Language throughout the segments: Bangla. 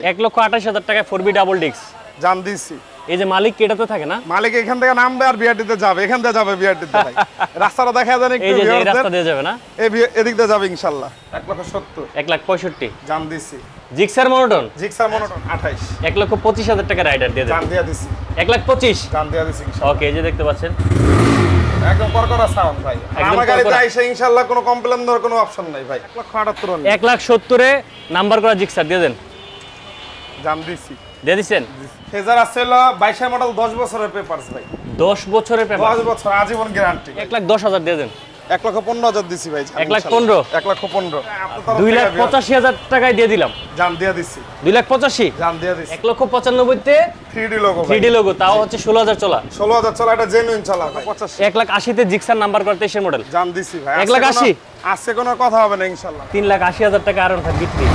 এক লক্ষ আঠাশ হাজার টাকায় ফোর বি ডাবল ডিক্স জান দিছি। এই যে মালিক কেটাতে থাকে না? মালিক এখান থেকে নামবে আর বিআরটিতে যাবে। এখান থেকে যাবে বিআরটিতে ভাই। রাস্তাটা দেখা যায় একটু যে যে এই রাস্তা দিয়ে যাবে না? এই এদিক দিয়ে যাবে ইনশাল্লাহ। এক লক্ষ সত্তর। এক লাখ পঁয়ষট্টি। জান দিছি। Gixxer monotone? জিক্সার মনোটন আঠাইশ। এক লক্ষ পঁচিশ হাজার টাকা রাইডার দিয়ে দেন জান দিয়া দিছি। এক লাখ পঁচিশ? জান দিয়া দিছি। ওকে এই যে দেখতে পাচ্ছেন। একদম করকরা সাউন্ড ভাই। আমার গাড়িতে। আইসে ইনশাল্লাহ কোনো কমপ্লেন দেওয়ার কোনো অপশন নাই ভাই। এক লক্ষ আটাত্তর হলে এক লাখ সত্তরে নাম্বার করা জিক্সার দিয়ে দেন। জান দিছি। দিয়ে দিচ্ছেন ফেজার আসছিল বাইশের মডেল দশ বছরের পেপারস ভাই। দশ বছরের পেপার দশ বছর আজীবন গ্যারান্টি এক লাখ দশ হাজার দিয়ে দেন। এক লক্ষ পনেরো হাজার দিছি ভাই এক লাখ পনেরো? এক লক্ষ পনেরো। দুই লাখ পঁচাশি হাজার টাকায় দিয়ে দিলাম। জান দিয়া দিছি। দুই লাখ পঁচাশি? জান দিয়া দিছি। এক লক্ষ পঁচানব্বইতে থ্রি লোগো থ্রি লোগো তাও হচ্ছে ষোলো হাজার চলা। ষোলো হাজার চলা এটা জেনুইন চলা পঁচাশি। এক লাখ আশিতে জিক্সার নাম্বার করা তেইশের মডেল জান দিছি ভাই। এক লাখ আশি? আজকে কোনো কথা হবে না ইনশাল্লাহ। তিন লাখ আশি হাজার টাকা আরন বিক্রি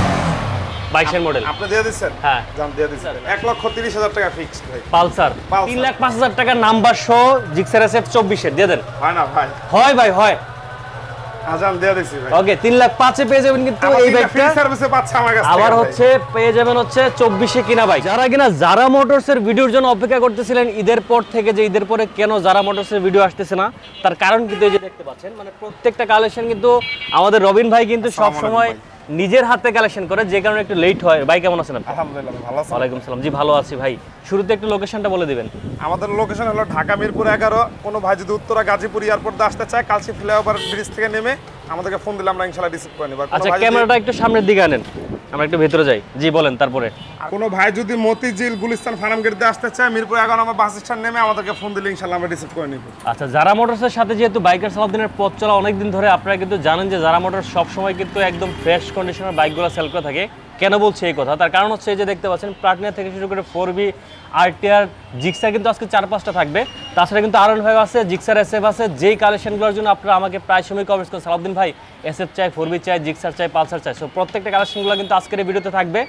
বাইশের মডেল আপনি দিয়ে হ্যাঁ। জান দিয়ে লক্ষ তিরিশ হাজার টাকা ফিক্সড ভাই। পালসার। লাখ হাজার টাকা নাম্বার জিক্সার দিয়ে দেন। হয় না ভাই। হয় ভাই হয়। আজান দিয়ে দিছি ভাই। ওকে তিন লাখ পাঁচে পেয়ে যাবেন কিন্তু এই বাইকটা ফ্রি সার্ভিসে পাচ্ছে আমার কাছে আবার হচ্ছে পেয়ে যাবেন হচ্ছে চব্বিশে কিনা যারা কিনা জারা মোটরস এর ভিডিওর জন্য অপেক্ষা করতেছিলেন ঈদের পর থেকে যে ঈদের পরে কেন জারা মোটরস এর ভিডিও আসতেছে না তার কারণ কিন্তু এই যে দেখতে পাচ্ছেন মানে প্রত্যেকটা কালেকশন কিন্তু আমাদের রবিন ভাই কিন্তু সব সময় নিজের হাতে কালেকশন করে যে কারণে একটু লেট হয়। ভাই কেমন আছেন আপনি? আলহামদুলিল্লাহ ভালো আছি। ওয়ালাইকুম সালাম। জি ভালো আছি ভাই। শুরুতে একটু লোকেশনটা বলে দিবেন। আমাদের লোকেশন হলো ঢাকা মিরপুর এগারো। কোনো ভাই যদি উত্তরা গাজীপুর এয়ারপোর্ট আসতে চায় কালসি ফ্লাইওভার ব্রিজ থেকে নেমে আমাদেরকে ফোন দিলে আমরা ইনশাআল্লাহ রিসিভ করে নিব। আচ্ছা ক্যামেরাটা একটু সামনের দিকে আনেন। আমরা একটু ভেতরে যাই। জি বলেন তারপরে। কোন ভাই যদি মতিঝিল গুলিস্তান ফার্ম গেট আসতে চায় মিরপুর এখন নম্বর বাস স্ট্যান্ড নেমে আমাদেরকে ফোন দিলে ইনশাআল্লাহ আমরা রিসিভ করে নিব। আচ্ছা যারা মোটরসের সাথে যেহেতু বাইকার সালাউদ্দিনের পথ চলা অনেক দিন ধরে আপনারা কিন্তু জানেন যে যারা মোটর সবসময় কিন্তু একদম ফ্রেশ কন্ডিশনের বাইকগুলো সেল করে থাকে। কেন বলছে এই কথা? তার কারণ হচ্ছে এই যে দেখতে পাচ্ছেন প্লাটিনা থেকে শুরু করে ফোর বি আরটিআর জিক্সার কিন্তু আজকে চার পাঁচটা থাকবে। তাছাড়া কিন্তু আরন ভাই আছে, জিক্সার, এসএফ আছে, যেই কালেকশনগুলোর জন্য আপনারা আমাকে প্রায় সময় কমেন্টস করেন, সালাউদ্দিন ভাই, এসএফ চাই ফোর বি চাই, জিক্সার চাই, পালসার চাই। সো প্রত্যেকটা কালেকশনগুলো কিন্তু আজকের এই ভিডিওতে থাকবে।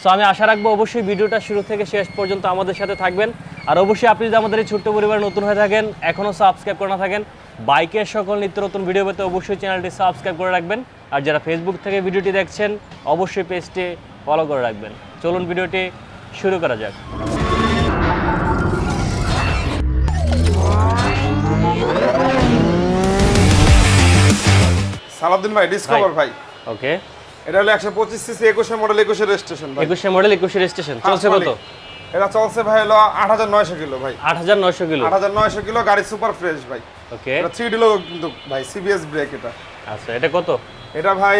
সো আমি আশা রাখব অবশ্যই ভিডিওটা শুরু থেকে শেষ পর্যন্ত আমাদের সাথে থাকবেন। আর অবশ্যই আপনি যদি আমাদের এই ছোট্ট পরিবারে নতুন হয়ে থাকেন, এখনও সাবস্ক্রাইব করে না থাকেন বাইকের সকল নিত্য নতুন ভিডিও পেতে অবশ্যই চ্যানেলটি সাবস্ক্রাইব করে রাখবেন। আর যারা ফেসবুক থেকে ভিডিওটি দেখছেন অবশ্যই পেজটি ফলো করে রাখবেন। চলুন ভিডিওটি শুরু করা যাক। সালাউদ্দিন ভাই ডিসকভার ভাই। ওকে এটা হলো একশো পঁচিশ সিসি একুশে মডেল একুশে রেজিস্ট্রেশন একুশে মডেল একুশে রেজিস্ট্রেশন চলছে কত? এটা চলছে ভাই হলো আট হাজার নয়শো কিলো ভাই। আট হাজার নয়শো কিলো। আট হাজার নয়শো কিলো গাড়ি সুপার ফ্রেশ ভাই। ওকে থ্রি ডিলো কিন্তু ভাই সিবিএস ব্রেক এটা। আচ্ছা এটা কত? এটা ভাই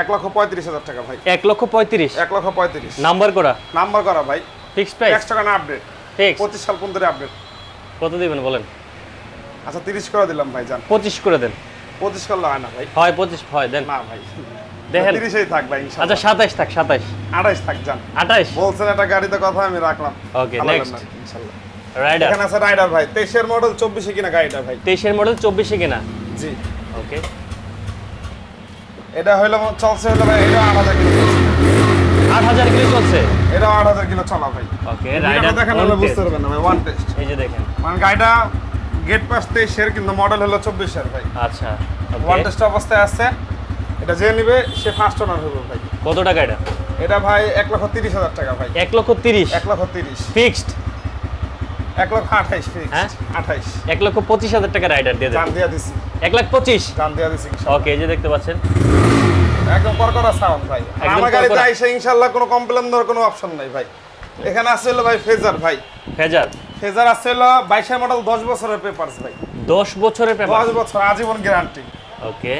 এক লক্ষ পঁয়ত্রিশ হাজার টাকা ভাই। এক লক্ষ পঁয়ত্রিশ? এক লক্ষ পঁয়ত্রিশ। নাম্বার করা? নাম্বার করা ভাই। ফিক্সড প্রাইস একশো টাকা না আপডেট ফিক্স পঁচিশ সাল পর্যন্ত আপডেট কত দিবেন বলেন? আচ্ছা তিরিশ করে দিলাম ভাই জান পঁচিশ করে দেন। পঁচিশ করলে হয় না ভাই। হয় পঁচিশ হয় দেন। না ভাই। দেখেন। তিরিশেই থাক ভাই আচ্ছা সাতাইশ থাক সাতাইশ। আঠাইশ থাক জান আঠাইশ? বলছেন একটা গাড়িতে কথা আমি রাখলাম। ভালো next. ইনশাল্লাহ। রাইডার এখানে আছে রাইডার ভাই। তেইশের মডেল চব্বিশে কিনা গাড়িটা ভাই? তেইশের মডেল চব্বিশে কিনা? জি। ওকে এটা হইল চলছে হলো ভাই এটা আট হাজার কিলো চলছে। আট হাজার কিলো চলছে? এটা আট হাজার কিলো চলা ভাই। ওকে রাইডার দেখেন হলে বুঝতে পারবেন না ভাই ওয়ান টেস্ট এই যে দেখেন। মানে গাড়িটা গেট পাস তেইশের কিন্তু মডেল হলো চব্বিশের ভাই। আচ্ছা ওয়ান টেস্ট অবস্থায় আছে। এটা যে নিবে সে ফার্স্ট ওনার হবে ভাই। কত টাকা এটা? এটা ভাই এক লক্ষ তিরিশ হাজার টাকা ভাই। এক লক্ষ তিরিশ? এক লক্ষ তিরিশ। ফিক্সড এক লক্ষ আঠাইশ হ্যাঁ? আঠাইশ। এক লক্ষ পঁচিশ হাজার টাকা রাইডার দিয়ে দেন। জান দিছি। এক লাখ পঁচিশ? জান দিয়া দিছি ওকে এই যে দেখতে পাচ্ছেন। একদম করকরা সাউন্ড ভাই। আমার গাড়িতে। আইসে ইনশাল্লাহ কোনো কমপ্লেন দেওয়ার কোনো অপশন নাই ভাই। এখানে আছে হলো ভাই ফেজার ভাই। ফেজার ফেজার আছে হলো বাইশের মডেল দশ বছরের পেপারস ভাই। দশ বছরের পেপার দশ বছর আজীবন গ্যারান্টি ওকে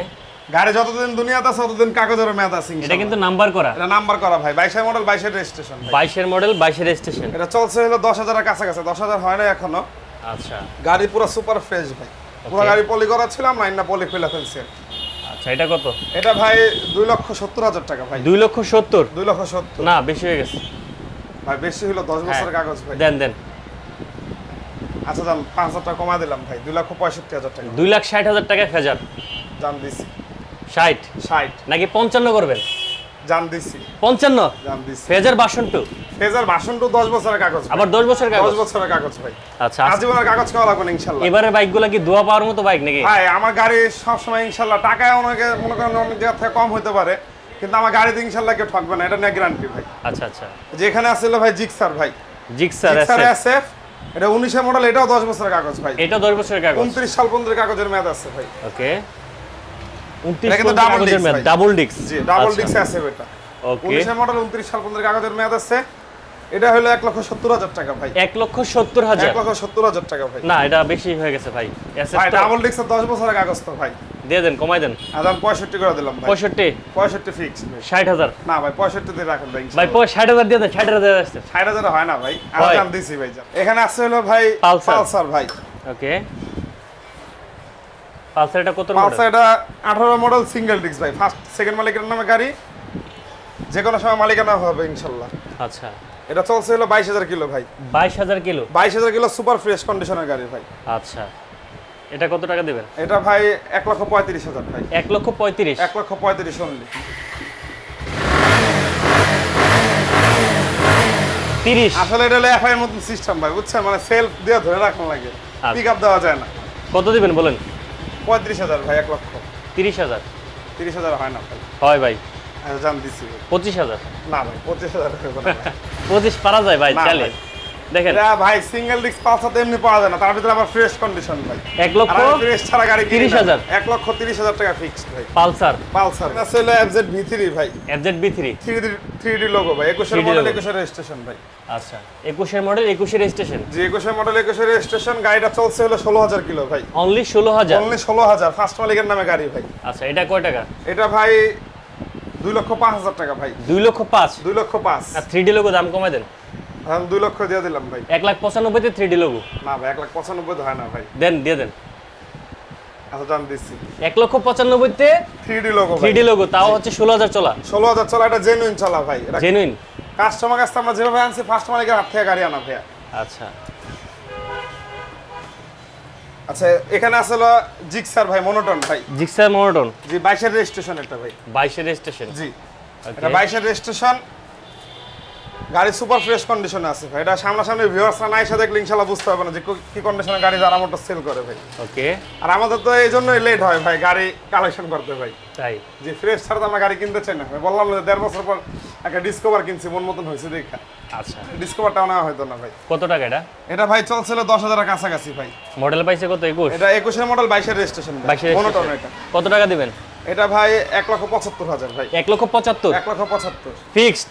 গাড়ি যতদিন দুনিয়াতে আছে ততদিন কাগজের মেয়াদ আছে এটা কিন্তু নাম্বার করা। এটা নাম্বার করা ভাই। বাইশের মডেল বাইশের রেজিস্ট্রেশন বাইশের মডেল বাইশের রেজিস্ট্রেশন এটা চলছে হলো দশ হাজারের কাছাকাছি। দশ হাজার হয় না এখনও। আচ্ছা। গাড়ি পুরো সুপার ফ্রেশ ভাই। পুরো গাড়ি পলি করা ছিলাম না না পলি ফেলে ফেলছি। আচ্ছা এটা কত? এটা ভাই দুই লক্ষ সত্তর হাজার টাকা ভাই। দুই লক্ষ সত্তর? দুই লক্ষ সত্তর। না বেশি হয়ে গেছে। ভাই বেশি হলো দশ বছরের কাগজ ভাই। দেন দেন। আচ্ছা দাম পাঁচ হাজার টাকা কমা দিলাম ভাই। দুই লক্ষ পঁয়ষট্টি হাজার টাকা। দুই লাখ ষাট হাজার টাকা ফেজার জান দিছি। ষাট। ষাট। নাকি পঞ্চান্ন করবেন? জান দিছি। পঞ্চান্ন? জান দিছি। ফেজার বাসন টু? ফেজার বাসন টু দশ বছরের কাগজ আবার দশ বছর দশ কাগজ বছরের কাগজ ভাই। আচ্ছা আজীবনের কাগজ খাওয়া লাগবে না ইনশাল্লাহ এবারের বাইকগুলো কি দোয়া পাওয়ার মতো বাইক নাকি? ভাই আমার গাড়ি সবসময় ইনশাল্লাহ টাকায় অনেকে মনে করেন অনেক জায়গা থেকে কম হতে পারে কিন্তু আমার গাড়িতে ইনশাল্লাহ কেউ ঠকবে না এটা নিয়ে গ্যারান্টি ভাই। আচ্ছা আচ্ছা। যে এখানে আসলে ভাই জিক্সার ভাই। জিক্সার এসএফ এটা উনিশের মডেল এটাও দশ বছরের কাগজ ভাই। এটা দশ বছরের কাগজ? উনত্রিশ সাল পর্যন্ত কাগজের মেয়াদ আছে ভাই। ওকে উনত্রিশ এটা কিন্তু double disc ভাই। ডাবল ডিক্স জি ডাবল ডিক্স আছে এটা ওকে উনিশের মডেল উনত্রিশ সাল পর্যন্ত কাগজের মেয়াদ আছে। এটা হলো এক লক্ষ সত্তর হাজার টাকা ভাই। এক লক্ষ সত্তর হাজার? এক লক্ষ সত্তর হাজার টাকা ভাই। না এটা বেশি হয়ে গেছে ভাই। SF ভাই তো- ডাবল ডিক্সের দশ বছরের কাগজ তো ভাই। দিয়ে দেন কমাই দেন। পঁয়ষট্টি করে দিলাম পঁয়ষট্টি? পঁয়ষট্টি ফিক্স ষাট হাজার? না ভাই পঁয়ষট্টি দিয়ে রাখেন ভাই ভাই ষাট হাজার দিয়ে দেন ষাট হাজার আসছে। ষাট হাজার হয় না ভাই। হয়। দিছি ভাই এখানে আসছে হলো ভাই পালসার ভাই। ওকে পালসার এটা কত পালসার এটা আঠারো মডেল সিঙ্গেল ডিস্ক ভাই। ফার্স্ট সেকেন্ড মালিকের নামে গাড়ি। যে কোনো সময় মালিকানা হবে ইনশাল্লাহ। আচ্ছা। এটা চলছে হলো বাইশ হাজার কিলো ভাই। বাইশ হাজার কিলো? বাইশ হাজার কিলো সুপার ফ্রেশ কন্ডিশনের গাড়ি ভাই। আচ্ছা। এটা কত টাকা দেবেন? এটা ভাই এক লক্ষ পঁয়ত্রিশ হাজার ভাই। এক লক্ষ পঁয়ত্রিশ? এক লক্ষ পঁয়ত্রিশ অনলি তিরিশ? আসলে এটা হলো এফআই এর মতন সিস্টেম ভাই বুঝছেন? মানে সেলফ দিয়ে ধরে রাখুন লাগে। আচ্ছা। পিক আপ দেওয়া যায় না। কত দিবেন বলেন? পঁয়ত্রিশ হাজার ভাই এক লক্ষ তিরিশ হাজার তিরিশ হাজার হয় না ভাই হয় ভাই হ্যাঁ, জান দিছি। পঁচিশ হাজার না ভাই পঁচিশ হাজার। পঁচিশ পারা যায় ভাই চালে। দেখেন। ভাই সিঙ্গেল ডিস্ক পালসার তো এমনি পাওয়া যায় না। তার ভিতরে আবার ফ্রেশ কন্ডিশন ভাই। এক লক্ষ ফ্রেশ ছাড়া গাড়ি 30,000 না। এক লক্ষ তিরিশ হাজার টাকা ফিক্সড ভাই। পালসার। পালসার। এটা ছিল এফজেড ভি থ্রি ভাই। FZ B three three D three D logo ভাই। একুশের মডেল। একুশের রেজিস্ট্রেশন ভাই। আচ্ছা। একুশের মডেল একুশের রেজিস্ট্রেশন যে একুশের মডেল একুশের রেজিস্ট্রেশন গাড়িটা চলছে হলো ষোলো হাজার কিলো ভাই। অনলি ষোলো হাজার? অনলি ষোলো হাজার। ফার্স্ট মালিকের নামে গাড়ি ভাই। আচ্ছা এটা কয় টাকা? এটা ভাই দুই লক্ষ পাঁচ হাজার টাকা ভাই। দুই লক্ষ পাঁচ? দুই লক্ষ পাঁচ। আর থ্রি ডি লোগো দাম কমাই দেন। আমি দুই লক্ষ দিয়ে দিলাম ভাই। এক লাখ পঁচানব্বইতে থ্রি ডি লোগো না ভাই এক লাখ পঁচানব্বই তো হয় না ভাই। দেন দিয়ে দেন। এত দাম দিচ্ছি। এক লক্ষ পঁচানব্বইতে থ্রি ডি লোগো থ্রি ভাই ডি লোগো তাও হচ্ছে ষোলো হাজার চলা। ষোলো হাজার চলা এটা জেনুইন চলা ভাই। জেনুইন কাস্টমার কাছে আমরা যেভাবে আনছি ফার্স্ট মালিকের হাত থেকে গাড়ি আনা ভাইয়া। আচ্ছা। আচ্ছা এখানে আসলে জিক্সার ভাই মনোটন ভাই। জিক্সার মনোটন জি বাইশের রেজিস্ট্রেশন এটা ভাই। বাইশের রেজিস্ট্রেশন জি। এটা বাইশের রেজিস্ট্রেশন গাড়ি সুপার ফ্রেশ কন্ডিশনে আছে ভাই। এটা সামনাসামনি ভিউয়ার্সরা না এসে দেখলে ইনশাল্লাহ বুঝতে পারবে না যে কি কন্ডিশনে গাড়ি যারা মোটর সেল করে ভাই। ওকে আর আমাদের তো এই জন্যই লেট হয় ভাই গাড়ি কালেকশন করতে ভাই। তাই? যে ফ্রেশ ছাড়া তো আমরা গাড়ি কিনতে চাই না ভাই। বললাম না যে দেড় বছর পর একটা ডিসকভার কিনছি মন মতন হয়েছে দেখা। আচ্ছা। ডিসকভারটাও নেওয়া হয়তো না ভাই। কত টাকা এটা? এটা ভাই চলছিল দশ হাজারের কাছাকাছি ভাই। মডেল পাইছে কত? একুশ? এটা একুশের মডেল বাইশের রেজিস্ট্রেশন বাইশের। এটা। কত টাকা দিবেন? এটা ভাই এক লক্ষ পঁচাত্তর হাজার ভাই। এক লক্ষ পঁচাত্তর? এক লক্ষ পঁচাত্তর। ফিক্সড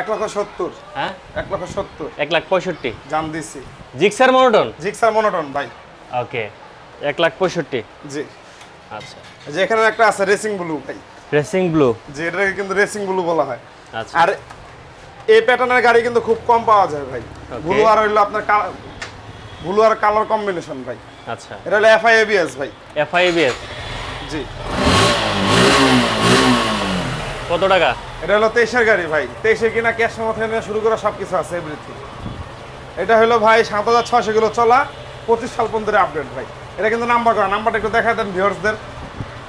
এক লক্ষ সত্তর। হ্যাঁ? এক লক্ষ সত্তর। এক লাখ পঁয়ষট্টি। জান দিছি। Gixxer monotone? জিক্সার মনোটন ভাই। ওকে। এক লাখ পঁয়ষট্টি। জি। আচ্ছা। যে এখানে একটা আছে রেসিং ব্লু ভাই। রেসিং ব্লু যে এটাকে কিন্তু রেসিং ব্লু বলা হয়। আচ্ছা। আর এই প্যাটার্নের গাড়ি কিন্তু খুব কম পাওয়া যায় ভাই। ব্লু আর হইল আপনার ব্লু আর কালার কম্বিনেশন ভাই। আচ্ছা। এটা হলো এফআই এবিএস ভাই। এফআইবিএস জি। কত টাকা? এটা হলো তেইশের গাড়ি ভাই। তেইশে কিনা ক্যাশ নিয়ে শুরু করা সব কিছু আছে এভরিথিং এটা হলো ভাই সাত হাজার ছশো কিলো চলা পঁচিশ সাল পর্যন্ত আপডেট ভাই। এটা কিন্তু নাম্বার করা। নাম্বারটা একটু দেখা দেন ভিউয়ার্সদের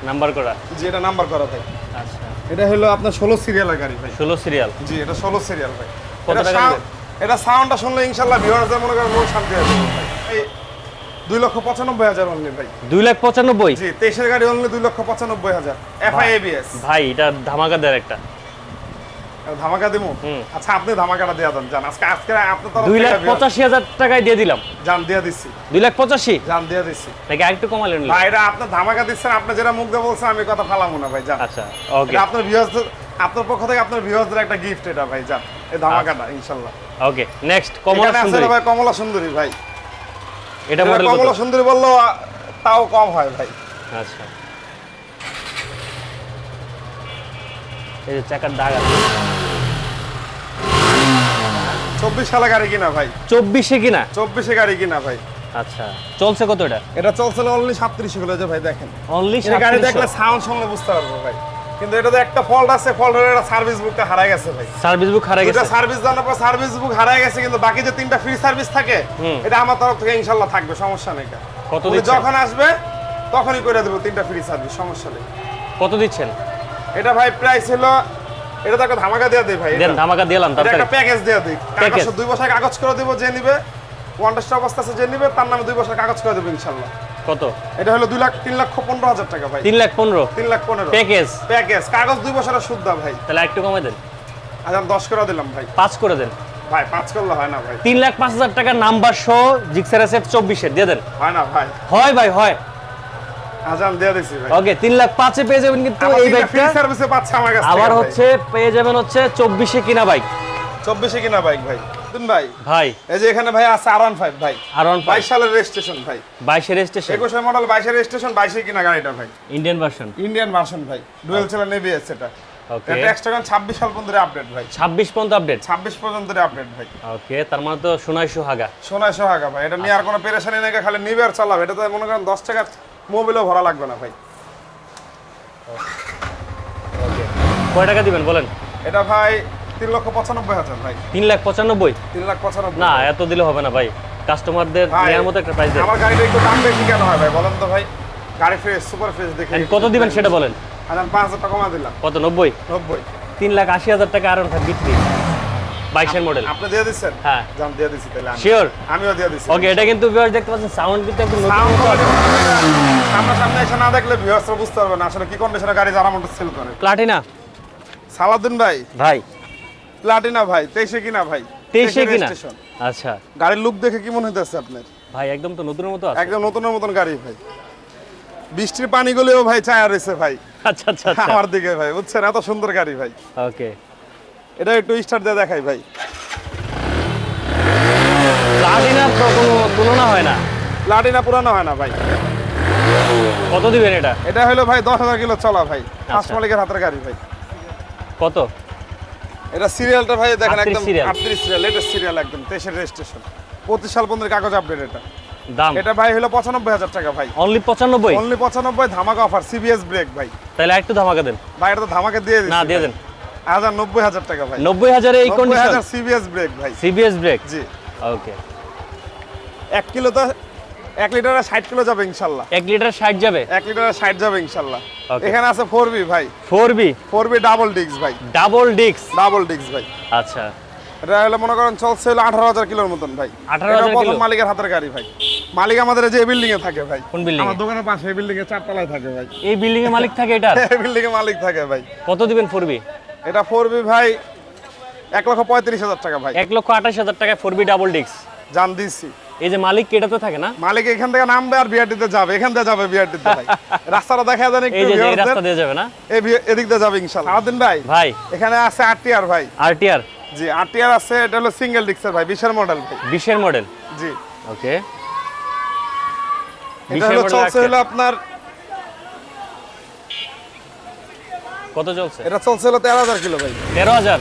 নাম্বার করা? জি এটা নাম্বার করা ভাই। আচ্ছা। এটা হলো আপনার ষোলো সিরিয়ালের গাড়ি ভাই। ষোলো সিরিয়াল জি এটা ষোলো সিরিয়াল ভাই। এটা সাউন্ডটা শুনলে ইনশাল্লাহ ভিউয়ার্সদের মনে করেন মন শান্তি হয়ে যাবে ভাই। দুই লক্ষ পঁচানব্বই হাজার অনলি ভাই। দুই লাখ পঁচানব্বই? জি তেইশের গাড়ি অনলি দুই লক্ষ পঁচানব্বই হাজার। এফআই এবিএস ভাই এটা ধামাকা দেয় একটা ধামাকা দিমু? আচ্ছা আপনি ধামাকাটা দিয়ে দেন জান। আজকে আজকে আপনার তরফ দুই লাখ পঁচাশি হাজার টাকায় দিয়ে দিলাম। জান দিয়ে দিচ্ছি দুই লাখ পঁচাশি? জান দিয়ে দিচ্ছি নাকি আরেকটু কমালেন ভাই এটা আপনার ধামাকা দিচ্ছেন আপনি যেটা মুখ দিয়ে বলছেন আমি কথা ফালামু না ভাই জান। আচ্ছা ওকে আপনার ভিউয়ার্সদের আপনার পক্ষ থেকে আপনার ভিউয়ার্সদের একটা গিফট এটা ভাই জান। এই ধামাকাটা ইনশাল্লাহ। ওকে নেক্সট কমলা সুন্দরী। ভাই কমলা সুন্দরী ভাই। এটা মডেল কমলা সুন্দরী বলল তাও কম হয় ভাই। আচ্ছা। এই যে চাকার দাগ আছে। চব্বিশ সালে গাড়ি কিনা ভাই? চব্বিশে কিনা? চব্বিশে গাড়ি কিনা ভাই। আচ্ছা। চলছে কত এটা? এটা চলছিল অনলি সাতত্রিশ কিলো যে ভাই দেখেন। অনলি গাড়ি দেখলে সাউন্ড শুনলে বুঝতে পারব ভাই। কিন্তু এটাতে একটা ফল্ট আছে ফল্ট হলে এটা সার্ভিস বুকটা হারাই গেছে ভাই। সার্ভিস বুক হারা দুটা গেছে। সার্ভিস জানার পর সার্ভিস বুক হারাই গেছে কিন্তু বাকি যে তিনটা ফ্রি সার্ভিস থাকে এটা আমার তরফ থেকে ইনশাল্লাহ থাকবে সমস্যা নেই কত যখন আসবে তখনই করে দেবো তিনটা ফ্রি সার্ভিস সমস্যা নেই। কত দিচ্ছেন? এটা ভাই প্রাইস হলো এটা তো একটা ধামাকা দেওয়া দিই ভাই দেন ধামাকা দিলাম এটা তাড়াতাড়ি একটা প্যাকেজ দেওয়া দিই। কাগজ দুই বছর কাগজ করে দেবো যে নিবে ওয়ান অবস্থা আছে যে নিবে তার নামে দুই বছর কাগজ করে দেবো ইনশাল্লাহ। কত? এটা হলো দুই লাখ তিন লক্ষ পনেরো হাজার টাকা ভাই। তিন লাখ পনেরো? তিন লাখ পনেরো। প্যাকেজ? প্যাকেজ। কাগজ দুই বছরের শুদ্ধ ভাই। তাহলে একটু কমে দেন। আচ্ছা দশ করে দিলাম ভাই। পাঁচ করে দেন। ভাই পাঁচ করলে হয় না ভাই। তিন লাখ পাঁচ হাজার টাকার নাম্বার সহ জিক্সার এসএফ চব্বিশের দিয়ে দেন। হয় না ভাই। হয় ভাই হয়। আজান দিয়ে দিছি ভাই। ওকে তিন লাখ পাঁচে পেয়ে যাবেন কিন্তু এই ফ্রি সার্ভিসে পাচ্ছে আমার কাছে আবার হচ্ছে পেয়ে যাবেন হচ্ছে চব্বিশে কিনা বাইক চব্বিশে কিনা বাইক ভাই। দিন ভাই। ভাই। এই যে এখানে ভাই আছে আর ওয়ান ফাইভ ভাই। আর ওয়ান বাইশ সালের রেজিস্ট্রেশন ভাই। বাইশের স্টেশন একুশে মডেল বাইশের রেজিস্ট্রেশন বাইশে কিনা গাড়িটা ভাই। ইন্ডিয়ান ভার্সন ইন্ডিয়ান ভার্সন ভাই। ডুয়েল এটা। ওকে ছাব্বিশ সাল পর্যন্ত আপডেট ভাই। ছাব্বিশ পর্যন্ত আপডেট ছাব্বিশ পর্যন্ত আপডেট ভাই। ওকে তার মানে তো সোনাই সোহাগা। সোনায় সোহাগা ভাই। এটা নিয়ে আর কোনো পেরেশানি নেই খালি নিবে আর চালাবে। এটা তো মনে করেন টাকা ভরা লাগবে না ভাই। ওকে কয় টাকা দিবেন বলেন? এটা ভাই তিন লক্ষ পঁচানব্বই হাজার ভাই। তিন লাখ পঁচানব্বই? তিন লাখ পঁচানব্বই। না এত দিলে হবে না ভাই। কাস্টমারদের নেওয়ার মতো একটা প্রাইস আমার গাড়িটা একটু দাম বেশি কেন হয় ভাই? বলেন তো ভাই। গাড়ি ফ্রেশ সুপার ফ্রেশ দেখে কত দিবেন সেটা বলেন? আচ্ছা পাঁচ হাজার টাকা কমা দিলাম। কত নব্বই? নব্বই। তিন লাখ আশি হাজার টাকা আর ওঠা বিক্রি। বাইশের মডেল আপনি দিয়ে দিচ্ছেন? হ্যাঁ। জান দিয়ে দিচ্ছি তাহলে শিওর আমিও দিয়ে দিচ্ছি। ওকে এটা কিন্তু দেখতে পাচ্ছেন সাউন্ড কিন্তু একদম মতো এসে না দেখলে ভিউয়ার্সরা বুঝতে পারবে না আসলে কি কন্ডিশনে গাড়ি যারা মোটর সেল করে। প্লাটিনা সালাউদ্দিন ভাই। ভাই। প্লাটিনা ভাই তেইশে কিনা ভাই। তেইশে কিনা। আচ্ছা। গাড়ির লুক দেখে কি মনে হইতেছে আপনার? ভাই একদম তো নতুনের মতো আছে। একদম নতুনের মতন গাড়ি ভাই। বৃষ্টির পানি গলেও ভাই চায়া রয়েছে ভাই। আচ্ছা আচ্ছা আচ্ছা। আমার দিকে ভাই বুঝছেন? এত সুন্দর গাড়ি ভাই। ওকে। এটা একটু স্টার্ট দিয়ে দেখাই ভাই। কোনো তুলনা হয় না। প্লাটিনা পুরানো হয় না ভাই। কত দিবেন এটা? এটা হলো ভাই দশ হাজার কিলো চলা ভাই। ফার্স্ট আচ্ছা। মালিকের হাতের গাড়ি ভাই। কত? এটা সিরিয়ালটা ভাই দেখেন 38 একদম serial। আটত্রিশ সিরিয়াল এটা সিরিয়াল একদম তেইশের রেজিস্ট্রেশন পঁচিশ সাল পর্যন্ত কাগজ আপডেট এটা। দাম? এটা ভাই হলো পঁচানব্বই হাজার টাকা ভাই। অনলি পঁচানব্বই? অনলি পঁচানব্বই ধামাকা অফার সিবিএস ব্রেক ভাই। তাহলে একটু ধামাকা দেন। ভাই এটা তো ধামাকা দিয়ে দিচ্ছি না দিয়ে দেন। হাজার নব্বই হাজার টাকা ভাই। নব্বই হাজারে এই কন্ডিশন সিবিএস ব্রেক ভাই। সিবিএস ব্রেক জি। ওকে এক কিলো তো এক লিটারে ষাট কিলো যাবে ইনশাল্লাহ। এক লিটার ষাট যাবে? এক লিটারে ষাট যাবে ইনশাল্লাহ। এখানে আছে ফোর বি ভাই। Four B four B double ডিক্স ভাই। ডাবল ডিক্স ডাবল ডিক্স ভাই। আচ্ছা। এটা হলো মনে করেন চলছে হলো আঠারো হাজার কিলোর মতন ভাই। 18,000 এটা প্রথম মালিকের হাতের গাড়ি ভাই। মালিক আমাদের যে বিল্ডিং এ থাকে ভাই। কোন এ? আমার দোকানের পাশে বিল্ডিং এ চারতলায় থাকে ভাই। এই বিল্ডিং এর মালিক থাকে এটার? এই বিল্ডিং এ মালিক থাকে ভাই। কত দিবেন ফোর বি এটা ফোর বি ভাই এক লক্ষ পঁয়ত্রিশ হাজার টাকা ভাই। এক লক্ষ আঠাশ হাজার টাকায় ফোর বি ডাবল ডিক্স জান দিচ্ছি এই যে মালিক এটাতে থাকে না? মালিক এখান থেকে নামবে আর বিআরটিতে যাবে। এখান থেকে যাবে বিআরটিতে ভাই। রাস্তাটা দেখা যান একটু এই যে এই রাস্তা দিয়ে যাবে না? এই এদিক দিয়ে যাবে ইনশাল্লাহ। সারাদিন ভাই ভাই। এখানে আছে আরটিআর ভাই। আরটিআর জি আরটিআর আছে এটা হলো সিঙ্গেল ডিক্সের ভাই বিশের মডেল ভাই। বিশের মডেল জি। ওকে এটা হলো চলছে হলো আপনার কত চলছে? এটা চলছে হলো তেরো হাজার কিলো ভাই। তেরো হাজার?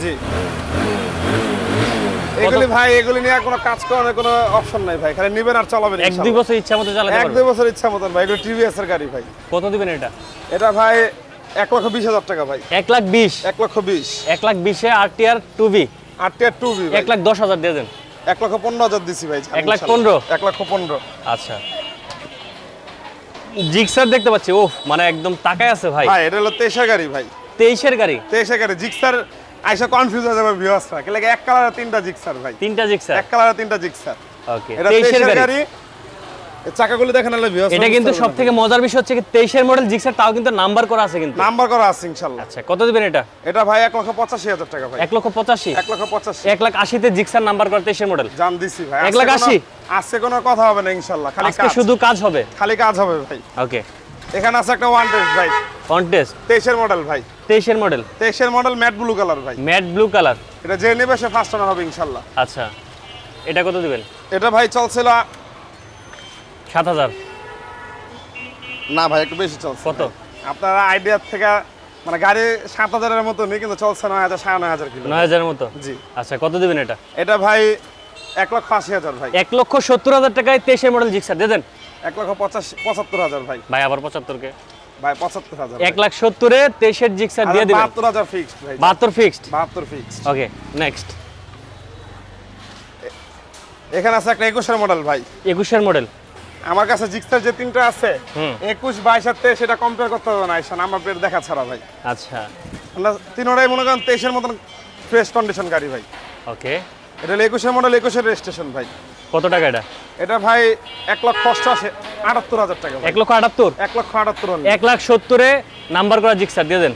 জি। এগুলি ভাই এগুলি নিয়ে কোনো কাজ করানোর কোনো অপশন নাই ভাই খালি নিবেন আর চালাবেন এক দুই বছর ইচ্ছা মতো চালাতে এক দুই বছর ইচ্ছা মতন ভাই এগুলো টিভিএস এর গাড়ি ভাই। কত দিবেন এটা? এটা ভাই এক লক্ষ বিশ হাজার টাকা ভাই। এক লাখ বিশ? এক লক্ষ বিশ। এক লাখ বিশে RTR two B RTR two B এক লাখ দশ হাজার দিয়ে দেন। এক লক্ষ পনেরো হাজার দিছি ভাই এক লাখ পনেরো? এক লক্ষ পনেরো। আচ্ছা। জিক্সার দেখতে পাচ্ছি ওহ মানে একদম তাকায় আছে ভাই। ভাই এটা হলো তেইশের গাড়ি ভাই। তেইশের গাড়ি? তেইশের গাড়ি জিক্সার আইসা কনফিউজ হয়ে যাবে ভিউয়ার্সরা কে লাগে এক কালারে তিনটা জিক্সার ভাই। তিনটা জিক্সার এক কালারে তিনটা জিক্সার ওকে এটা তেইশের তেইশের গাড়ি। চাকাগুলো দেখেন নাহলে ভিউয়ার্স এটা কিন্তু সব থেকে মজার বিষয় হচ্ছে কি তেইশের মডেল জিক্সার তাও কিন্তু নাম্বার করা আছে কিন্তু। নাম্বার করা আছে ইনশাল্লাহ। আচ্ছা কত দিবেন এটা? এটা ভাই এক লক্ষ পঁচাশি হাজার টাকা ভাই। এক লক্ষ পঁচাশি? এক লক্ষ পঁচাশি। এক লাখ আশিতে জিক্সার নাম্বার করা তেইশের মডেল জান দিছি ভাই। এক লাখ আজকে কোনো- কথা হবে না ইনশাল্লাহ। খালি কাজ। শুধু কাজ হবে? খালি কাজ হবে ভাই। ওকে এখানে আছে একটা ওয়ান টেস্ট ভাই। কন্টেস্ট তেইশের মডেল ভাই। তেইশের মডেল তেইশের মডেল ম্যাট ব্লু কালার ভাই। ম্যাট ব্লু কালার এটা যে নেবে সে ফার্স্ট হবে ইনশাল্লাহ। আচ্ছা। এটা কত দিবেন? এটা ভাই চলছিল সাত হাজার। না ভাই একটু বেশি চলছে কত? আপনারা আইডিয়ার থেকে মানে গাড়ি সাত হাজারের মতো নেই কিন্তু চলছে নয় হাজার সাড়ে নয় হাজার কিলো। নয় হাজারের মতো? জি। আচ্ছা কত দিবেন এটা? এটা ভাই এক লক্ষ আশি হাজার ভাই। এক লক্ষ সত্তর হাজার টাকায় তেইশের মডেল জিক্সার দিয়ে দেন। এক লক্ষ পঁচাশি পঁচাত্তর হাজার ভাই। ভাই আবার পঁচাত্তরকে? ভাই পঁচাত্তর হাজার এক লাখ সত্তরে তেইশের জিক্সার দিয়ে দিবেন। বাহাত্তর হাজার ফিক্সড ভাই। বাহাত্তর ফিক্সড বাহাত্তর ফিক্সড ওকে নেক্সট এখানে আছে একটা একুশের মডেল ভাই। একুশের মডেল আমার কাছে জিক্সার যে তিনটা আছে একুশ বাইশ আর তেইশ এটা কম্পেয়ার করতে হবে না এসে নাম্বার প্লেট দেখা ছাড়া ভাই। আচ্ছা। আমরা তিনোটাই মনে করেন তেইশের মতন ফ্রেশ কন্ডিশন গাড়ি ভাই। ওকে এটা হলো একুশের মডেল একুশের রেজিস্ট্রেশন ভাই। কত টাকা এটা? এটা ভাই এক লক্ষ অষ্টআশি আটাত্তর হাজার টাকা এক লক্ষ আটাত্তর? এক লক্ষ আটাত্তর এক লাখ সত্তরে নাম্বার করা জিক্সার দিয়ে দেন।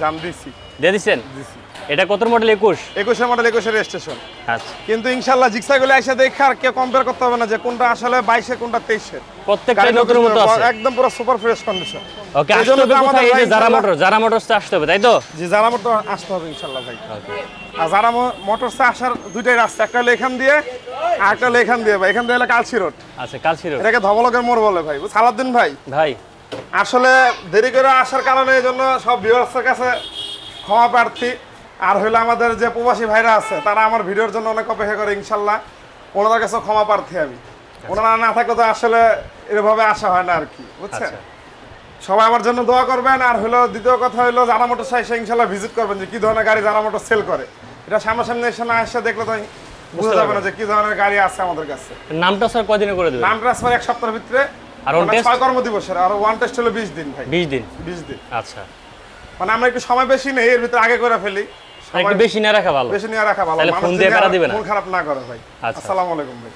দাম দিচ্ছি দিয়ে দিচ্ছেন দিছি। এটা কত মডেল একুশ? একুশে মডেল একুশে রেজিস্ট্রেশন আচ্ছা। কিন্তু ইনশাল্লাহ জিক্সাগুলো এসে দেখে আর কেউ কম্পেয়ার করতে হবে না যে কোনটা আসলে বাইশে কোনটা তেইশে। প্রত্যেকটা নতুন মতো আছে। একদম পুরো সুপার ফ্রেশ কন্ডিশন ওকে কোথায়? এই যে ইনশাল্লাহ- মোটর যারা মোটরসে আসতে হবে তাই তো? জি যারা মোটর আসতে হবে ইনশাল্লাহ ভাই। আর যারা মোটরসে আসার দুইটাই রাস্তা একটা হলো এখান দিয়ে আর একটা হলো এখান দিয়ে ভাই। এখান দিয়ে হলো কালসি রোড। আচ্ছা কালসি রোড। এটাকে ধমলকের মোড় বলে ভাই। সালাদ্দিন ভাই ভাই। আসলে দেরি করে আসার কারণে এই জন্য সব ভিউয়ার্সের কাছে ক্ষমা প্রার্থী। আর হইল আমাদের যে প্রবাসী ভাইরা আছে তারা আমার ভিডিওর জন্য অনেক অপেক্ষা করে ইনশাল্লাহ ওনাদের কাছে ক্ষমা প্রার্থী আমি। ওনারা না থাকলে তো আসলে এভাবে আসা হয় না আর কি বুঝছেন? আচ্ছা। সবাই আমার জন্য দোয়া করবেন আর হলো দ্বিতীয় কথা হলো জানা মোটর এসে ইনশাল্লাহ ভিজিট করবেন যে কি ধরনের গাড়ি জানা মোটর সেল করে। এটা সামনাসামনি এসে না এসে দেখলে তো বুঝতে যাবে না যে কি ধরনের গাড়ি আছে আমাদের কাছে। নামটা স্যার কয়দিনে করে দেবেন? নাম ট্রান্সফার এক সপ্তাহের ভিতরে। আর on মানে test? ছয় কর্মদিবসের আর ওয়ান টেস্ট হলো বিশ দিন ভাই। বিশ দিন? বিশ দিন। আচ্ছা। মানে আমরা একটু সময় বেশি নেই এর ভিতরে আগে করে ফেলি। একটু বেশি না রাখা ভালো বেশি নিয়ে রাখা ভালো ফোন দিয়ে যদি প্যারা দিবে না। মন খারাপ না করে ভাই আচ্ছা। আসসালামু আলাইকুম ভাই